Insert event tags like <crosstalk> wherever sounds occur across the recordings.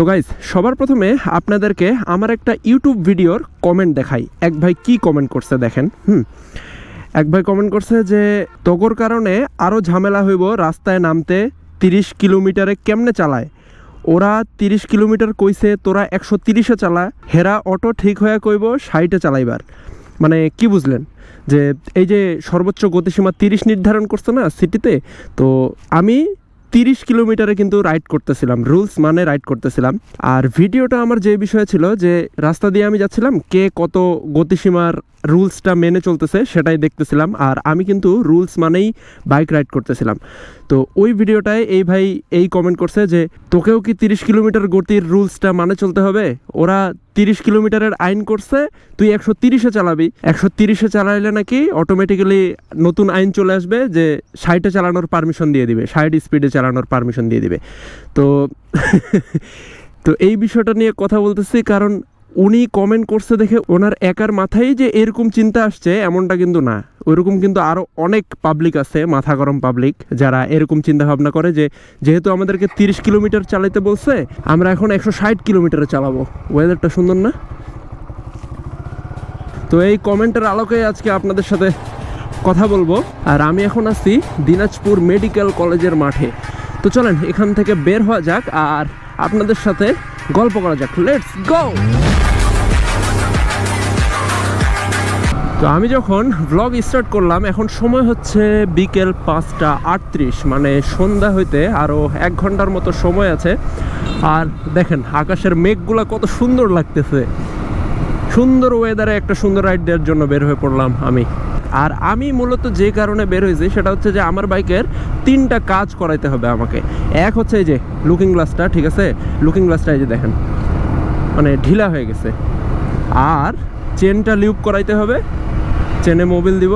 তো গাইজ সবার প্রথমে আপনাদেরকে আমার একটা ইউটিউব ভিডিওর কমেন্ট দেখাই। এক ভাই কি কমেন্ট করছে দেখেন, হুম? এক ভাই কমেন্ট করছে যে, তগর কারণে আরও ঝামেলা হইব, রাস্তায় নামতে তিরিশ কিলোমিটারে কেমনে চালায়? ওরা তিরিশ কিলোমিটার কইছে, তোরা একশো তিরিশে চালা, হেরা অটো ঠিক হয়ে কইব, ষাটে চালাইবার। মানে কি বুঝলেন? যে, এই যে সর্বোচ্চ গতিসীমা তিরিশ নির্ধারণ করছে না সিটিতে তো আমি তিরিশ কিলোমিটারে কিন্তু রাইড করতেছিলাম রুলস মানে রাইড করতেছিলাম। আর ভিডিওটা আমার যে বিষয়ে ছিল যে, রাস্তা দিয়ে আমি যাচ্ছিলাম, কে কত গতিসীমার রুলসটা মেনে চলতেছে, সেটাই দেখতেছিলাম। আর আমি কিন্তু রুলস মানেই বাইক রাইড করতেছিলাম। তো ওই ভিডিওটায় এই ভাই এই কমেন্ট করছে যে, তোকেও কি তিরিশ কিলোমিটার গতির রুলসটা মানে চলতে হবে? ওরা তিরিশ কিলোমিটারের আইন করছে, তুই একশো তিরিশে চালাবি। একশো তিরিশে চালাইলে নাকি অটোমেটিক্যালি নতুন আইন চলে আসবে যে, ষাটে চালানোর পারমিশন দিয়ে দিবে, ষাট স্পিডে চালানোর পারমিশন দিয়ে দিবে। তো <laughs> তো এই বিষয়টা নিয়ে কথা বলতেছি কারণ উনি কমেন্ট করছে দেখে ওনার একার মাথায় যে এরকম চিন্তা আসছে, এমনটা কিন্তু না। ওইরকম কিন্তু আরও অনেক পাবলিক আছে, মাথা গরম পাবলিক যারা এরকম চিন্তা ভাবনা করে যে, যেহেতু আমাদেরকে তিরিশ কিলোমিটার চালাইতে বলছে, আমরা এখন একশো ষাট কিলোমিটারে চালাবো। ওয়েদারটা সুন্দর না? তো এই কমেন্টের আলোকে আজকে আপনাদের সাথে কথা বলব। আর আমি এখন আছি দিনাজপুর মেডিকেল কলেজের মাঠে। তো চলেন, এখান থেকে বের হওয়া যাক, আর আপনাদের সাথে গল্প করা যাক। লেটস গো তো আমি যখন ব্লগ স্টার্ট করলাম, এখন সময় হচ্ছে বিকেল পাঁচটা আটত্রিশ মানে সন্ধ্যা হইতে আরও এক ঘণ্টার মতো সময় আছে। আর দেখেন, আকাশের মেঘগুলা কত সুন্দর লাগতেছে। সুন্দর ওয়েদারে একটা সুন্দর রাইড দেওয়ার জন্য বের হয়ে পড়লাম আমি। আর আমি মূলত যে কারণে বের হয়েছি, সেটা হচ্ছে যে আমার বাইকের তিনটা কাজ করাইতে হবে আমাকে। এক হচ্ছে এই যে লুকিং গ্লাসটা ঠিক আছে? লুকিং গ্লাসটা এই যে দেখেন মানে ঢিলা হয়ে গেছে। আর চেনটা লিউপ করাইতে হবে। চেনে মোবিল দিব।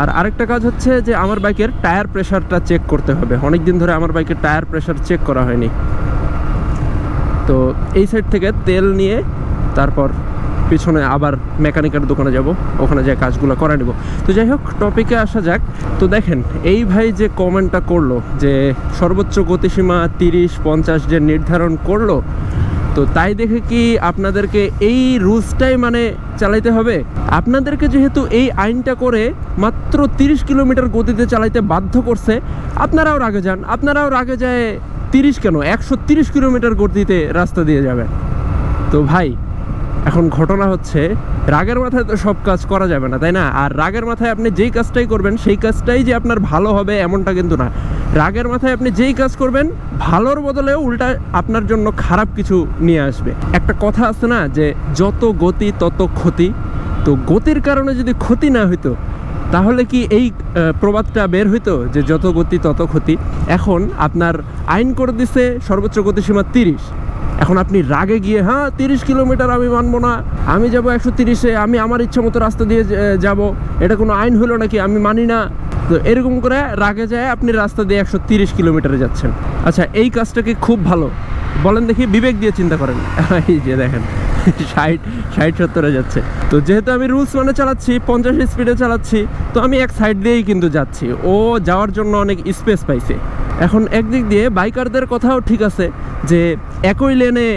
আর আরেকটা কাজ হচ্ছে যে আমার বাইকের টায়ার প্রেশারটা চেক করতে হবে। অনেক দিন ধরে আমার বাইকের টায়ার প্রেশার চেক করা হয়নি। তো এই সাইড থেকে তেল নিয়ে তারপর পিছনে আবার মেকানিকের দোকানে যাব। ওখানে যে কাজগুলো করে নেব। তো যাই হোক টপিকে আসা যাক। তো দেখেন, এই ভাই যে কমেন্টটা করল যে সর্বোচ্চ গতিসীমা তিরিশ পঞ্চাশ যে নির্ধারণ করল তো তাই দেখে কি আপনাদেরকে এই রুলসটাই মানে চালাইতে হবে? আপনাদেরকে যেহেতু এই আইনটা করে মাত্র তিরিশ কিলোমিটার গতিতে চালাইতে বাধ্য করছে, আপনারাও রাগে যান। আপনারাও রাগে যায় তিরিশ কেন? একশো তিরিশ কিলোমিটার গতিতে রাস্তা দিয়ে যাবেন। তো ভাই, এখন ঘটনা হচ্ছে, রাগের মাথায় তো সব কাজ করা যাবে না, তাই না? আর রাগের মাথায় আপনি যেই কাজটাই করবেন, সেই কাজটাই যে আপনার ভালো হবে এমনটা কিন্তু না। রাগের মাথায় আপনি যেই কাজ করবেন, ভালোর বদলেও উল্টা আপনার জন্য খারাপ কিছু নিয়ে আসবে। একটা কথা আছে না যে, যত গতি তত ক্ষতি। তো গতির কারণে যদি ক্ষতি না হইতো, তাহলে কি এই প্রবাদটা বের হইতো যে যত গতি তত ক্ষতি? এখন আপনার আইন করে দিছে সর্বোচ্চ গতিসীমা তিরিশ। এখন আপনি রাগে গিয়ে হ্যাঁ তিরিশ কিলোমিটার আমি মানবো না। আমি যাব একশো তিরিশে, আমি আমার ইচ্ছা মতো রাস্তা দিয়ে যাব। এটা কোনো আইন হলো নাকি? আমি মানি না। তো এরকম করে রাগে যায় আপনি রাস্তা দিয়ে একশো তিরিশ কিলোমিটারে যাচ্ছেন। আচ্ছা এই কাজটা কি খুব ভালো? বলেন দেখি, বিবেক দিয়ে চিন্তা করেন। <laughs> এই যে দেখেন, ষাট ষাট, সত্তরে যাচ্ছে। তো যেহেতু আমি রুলস মানে চালাচ্ছি, পঞ্চাশ স্পিডে চালাচ্ছি, তো আমি এক সাইড দিয়েই কিন্তু যাচ্ছি। ও যাওয়ার জন্য অনেক স্পেস পাইছে। এখন একদিক দিয়ে বাইকারদের কথাও ঠিক আছে যে, একই লেনে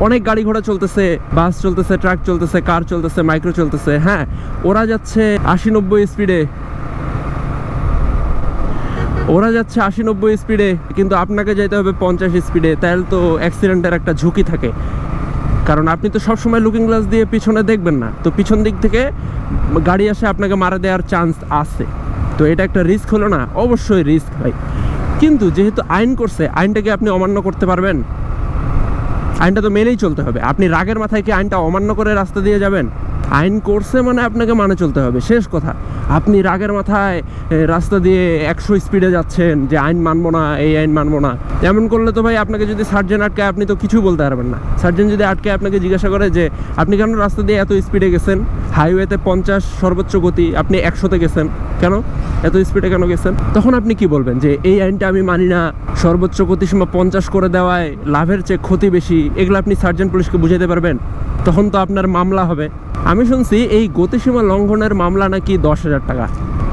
অনেক গাড়ি ঘোড়া চলতেছে বাস চলতেছে ট্রাক চলতেছে কার চলতেছে মাইক্রো চলতেছে হ্যাঁ ওরা যাচ্ছে আশি নব্বই স্পিডে ওরা যাচ্ছে আশি নব্বই স্পিডে কিন্তু আপনাকে যেতে হবে পঞ্চাশ স্পিডে তাহলে তো অ্যাক্সিডেন্টের একটা ঝুঁকি থাকে। কারণ আপনি তো সবসময় লুকিং গ্লাস দিয়ে পিছনে দেখবেন না। তো পিছন দিক থেকে গাড়ি আসে আপনাকে মারা দেওয়ার চান্স আছে। তো এটা একটা রিস্ক হলো না? অবশ্যই রিস্ক ভাই। কিন্তু যেহেতু আইন করছে আইনটাকে আপনি অমান্য করতে পারবেন? আইনটা তো মেনেই চলতে হবে। আপনি রাগের মাথায় কি আইনটা অমান্য করে রাস্তা দিয়ে যাবেন? আইন করছে মানে আপনাকে মানে চলতে হবে, শেষ কথা। আপনি রাগের মাথায় রাস্তা দিয়ে একশো স্পিডে যাচ্ছেন যে আইন মানবো না, এই আইন মানবো না। এমন করলে তো ভাই আপনাকে যদি সার্জেন আটকায় আপনি তো কিছু বলতে পারবেন না। সার্জেন যদি আটকে আপনাকে জিজ্ঞাসা করে যে, আপনি কেন রাস্তা দিয়ে এত স্পিডে গেছেন? হাইওয়েতে পঞ্চাশ সর্বোচ্চ গতি, আপনি একশোতে গেছেন। কেন? এত স্পিডে কেন গেছেন? তখন আপনি কি বলবেন? যে, এই আইনটা আমি মানি না। সর্বোচ্চ গতিসীমা পঞ্চাশ করে দেওয়ায় লাভের চেয়ে ক্ষতি বেশি। এগুলো আপনি সার্জেন্ট পুলিশকে বুঝাতে পারবেন? তখন তো আপনার মামলা হবে। আমি শুনছি এই গতিসীমা লঙ্ঘনের মামলা নাকি দশ হাজার টাকা।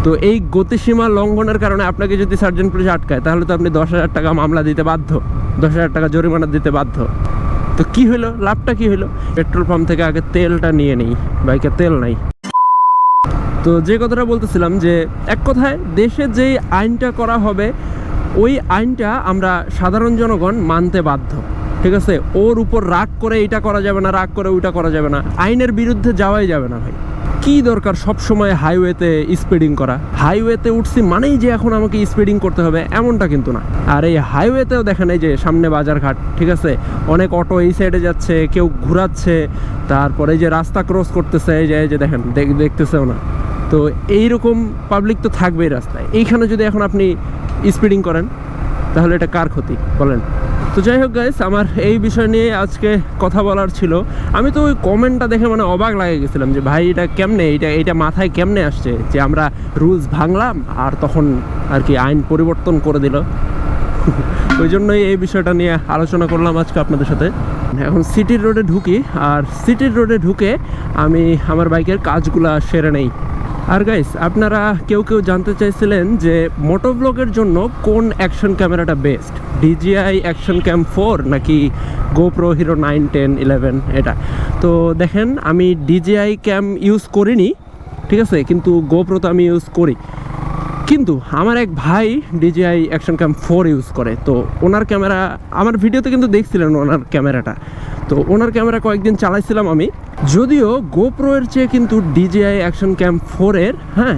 তো এই গতিসীমা লঙ্ঘনের কারণে আপনাকে যদি সার্জেন্ট পুলিশ আটকায়, তাহলে তো আপনি দশ হাজার টাকা মামলা দিতে বাধ্য। দশ হাজার টাকা জরিমানা দিতে বাধ্য। তো কি হলো? লাভটা কি হলো? পেট্রোল পাম্প থেকে আগে তেলটা নিয়ে নেই, বাইকে তেল নাই। তো যে কথাটা বলতেছিলাম যে, এক কথায় দেশে যেই আইনটা করা হবে, ওই আইনটা আমরা সাধারণ জনগণ মানতে বাধ্য। ঠিক আছে? ওর উপর রাগ করে এটা করা যাবে না, রাগ করে ওইটা করা যাবে না। আইনের বিরুদ্ধে যাওয়াই যাবে না ভাই। কি দরকার সব সময় হাইওয়েতে স্পিডিং করা? হাইওয়েতে উঠছি মানেই যে এখন আমাকে স্পিডিং করতে হবে, এমনটা কিন্তু না। আর এই হাইওয়েতেও দেখেন এই যে সামনে বাজারঘাট, ঠিক আছে? অনেক অটো এই সাইডে যাচ্ছে, কেউ ঘোরাচ্ছে, তারপরে যে রাস্তা ক্রস করতেছে, এই যে এই যে দেখেন দেখতেছেও না। তো এইরকম পাবলিক তো থাকবেই রাস্তায়। এইখানে যদি এখন আপনি স্পিডিং করেন, তাহলে এটা কার ক্ষতি? বলেন। তো যাই হোক গাইস আমার এই বিষয় নিয়ে আজকে কথা বলার ছিল। আমি তো ওই কমেন্টটা দেখে মানে অবাক লাগে গেছিলাম যে, ভাই, এটা কেমনে? এটা এটা মাথায় কেমনে আসছে যে আমরা রুলস ভাঙলাম আর তখন আর কি আইন পরিবর্তন করে দিল? <laughs> ওই জন্যই এই বিষয়টা নিয়ে আলোচনা করলাম আজকে আপনাদের সাথে। এখন সিটির রোডে ঢুকি, আর সিটির রোডে ঢুকে আমি আমার বাইকের কাজগুলা সেরে নেই। আর গাইস আপনারা কেউ কেউ জানতে চাইছিলেন যে মোটো ব্লগের জন্য কোন অ্যাকশন ক্যামেরাটা best DJI action cam four নাকি GoPro hero nine ten eleven এটা? তো দেখেন, আমি ডিজিআই ক্যাম ইউজ করিনি, ঠিক আছে? কিন্তু গোপ্রো তো আমি ইউজ করি। কিন্তু আমার এক ভাই DJI action cam four use করে। তো ওনার ক্যামেরা, আমার ভিডিওতে কিন্তু দেখছিলেন ওনার ক্যামেরাটা। তো ওনার ক্যামেরা কয়েকদিন চালাইছিলাম আমি। যদিও গোপ্রো এর চেয়ে কিন্তু ডিজিআই অ্যাকশন ক্যাম ফোরের হ্যাঁ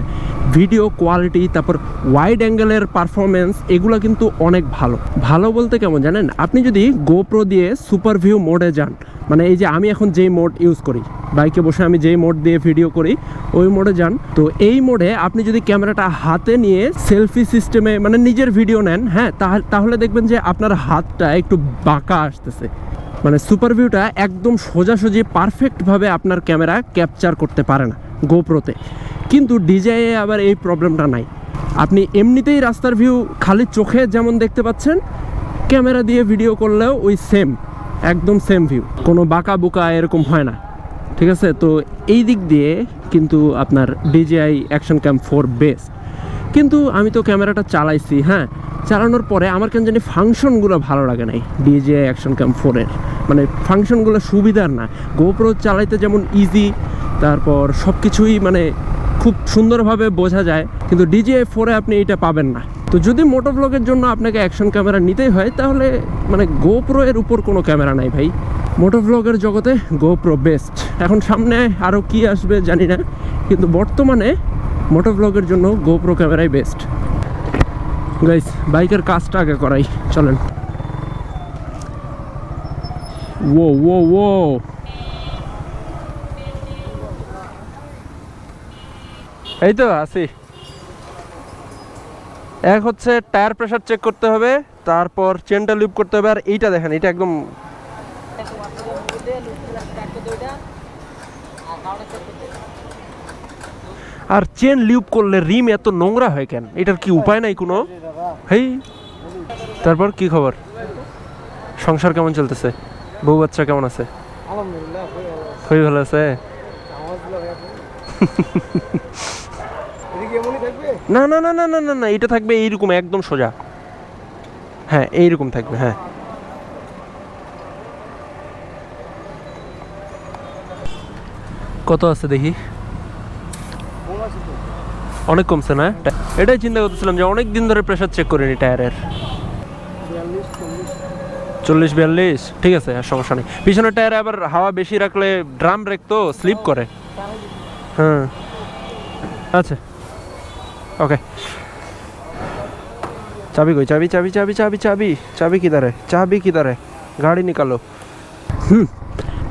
ভিডিও কোয়ালিটি তারপর ওয়াইড অ্যাঙ্গেলের পারফরমেন্স এগুলো কিন্তু অনেক ভালো। ভালো বলতে কেমন জানেন? আপনি যদি গোপ্রো দিয়ে সুপার ভিউ মোডে যান মানে এই যে আমি এখন যেই মোড ইউজ করি বাইকে বসে আমি যেই মোড দিয়ে ভিডিও করি, ওই মোডে যান। তো এই মোডে আপনি যদি ক্যামেরাটা হাতে নিয়ে সেলফি সিস্টেমে মানে নিজের ভিডিও নেন হ্যাঁ তাহলে দেখবেন যে আপনার হাতটা একটু বাঁকা আসতেছে। মানে সুপার ভিউটা একদম সোজাসুজি পারফেক্টভাবে আপনার ক্যামেরা ক্যাপচার করতে পারে না গোপ্রোতে কিন্তু ডিজাইয়ে আবার এই প্রবলেমটা নাই। আপনি এমনিতেই রাস্তার ভিউ খালি চোখে যেমন দেখতে পাচ্ছেন, ক্যামেরা দিয়ে ভিডিও করলেও ওই সেম একদম সেম ভিউ কোনো বাঁকা বুকা এরকম হয় না। ঠিক আছে? তো এই দিক দিয়ে কিন্তু আপনার DJI action cam four best কিন্তু আমি তো ক্যামেরাটা চালাইছি হ্যাঁ? চালানোর পরে আমার কেন জানি ফাংশনগুলো ভালো লাগে নাই ডিজিআই অ্যাকশন ক্যাম ফোরের মানে ফাংশনগুলো সুবিধার না। গোপ্রো চালাইতে যেমন ইজি তারপর সব কিছুই মানে খুব সুন্দরভাবে বোঝা যায়, কিন্তু ডিজিআই ফোরে আপনি এটা পাবেন না। তো যদি মোটো ব্লগের জন্য আপনাকে অ্যাকশন ক্যামেরা নিতেই হয়, তাহলে মানে গোপ্রো এর উপর কোনো ক্যামেরা নাই ভাই। মোটো ব্লগের জগতে গোপ্রো বেস্ট এখন সামনে আরও কি আসবে জানি না, কিন্তু বর্তমানে মোটো ব্লগের জন্য গোপ্রো ক্যামেরাই বেস্ট গাইস বাইকের কাজটা আগে করাই, চলেন। ও ও ও এই তো আছি। এক হচ্ছে টায়ার প্রেসার চেক করতে হবে, তারপর চেনটা লুপ করতে হবে, আর এইটা দেখেন এটা একদম আর চেন লিউপ করলে রিম এত নোংরা হয় কেন? এটার কি উপায় নাই কোনো? হেই তারপর কি খবর? সংসার কেমন চলতেছে? বউ বাচ্চা কেমন আছে? খুবই ভালো আছে। <laughs> না না না না না না না এটা থাকবে এইরকম একদম সোজা। হ্যাঁ এইরকম থাকবে হ্যাঁ। কত আছে দেখি? অনেক কমছে না? এটাই চিন্তা করতেছিলাম যে অনেক দিন ধরে প্রেশার চেক করিনি টায়ারের চল্লিশ, বিয়াল্লিশ? ঠিক আছে, আর সমস্যা নেই। পিছনের টায়ারে আবার হাওয়া বেশি রাখলে ড্রাম ব্রেক তো স্লিপ করে। হ্যাঁ। আচ্ছা ওকে চাবি কই? চাবি চাবি চাবি চাবি চাবি। চাবি কিধারে চাবি কিধারে গাড়ি নিকালো। হুম।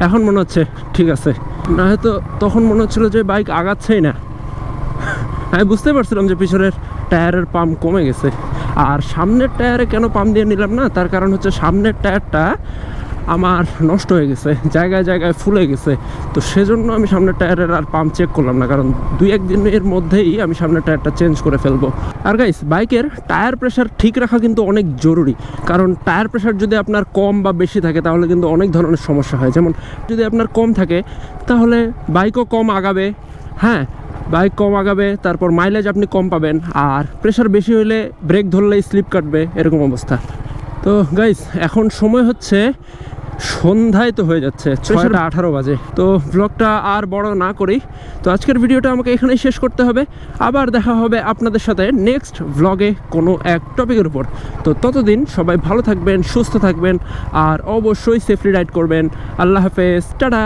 এখন মনে হচ্ছে, ঠিক আছে। না হয়তো তখন মনে হচ্ছিল যে বাইক আগাচ্ছেই না। আমি বুঝতে পারছিলাম যে পিছনের টায়ারের পাম্প কমে গেছে। আর সামনের টায়ারে কেন পাম্প দিয়ে নিলাম না? তার কারণ হচ্ছে সামনের টায়ারটা আমার নষ্ট হয়ে গেছে, জায়গায় জায়গায় ফুলে গেছে। তো সেজন্য আমি সামনের টায়ারের আর পাম্প চেক করলাম না, কারণ দুই একদিনের মধ্যেই আমি সামনের টায়ারটা চেঞ্জ করে ফেলব। আর গাইস বাইকের টায়ার প্রেশার ঠিক রাখা কিন্তু অনেক জরুরি, কারণ টায়ার প্রেশার যদি আপনার কম বা বেশি থাকে, তাহলে কিন্তু অনেক ধরনের সমস্যা হয়। যেমন যদি আপনার কম থাকে, তাহলে বাইকও কম আগাবে। হ্যাঁ বাইক কম আগাবে তারপর মাইলেজ আপনি কম পাবেন আর প্রেশার বেশি হলে ব্রেক ধরলেই স্লিপ কাটবে এরকম অবস্থা। তো গাইস এখন সময় হচ্ছে সন্ধ্যায় তো হয়ে যাচ্ছে ছয়টা আঠারো বাজে। তো ব্লগটা আর বড় না করি। তো আজকের ভিডিওটা আমাকে এখানেই শেষ করতে হবে। আবার দেখা হবে আপনাদের সাথে নেক্সট ব্লগে কোনো এক টপিকের উপর। তো ততদিন সবাই ভালো থাকবেন সুস্থ থাকবেন আর অবশ্যই সেফলি রাইড করবেন। আল্লাহ হাফেজ টাটা!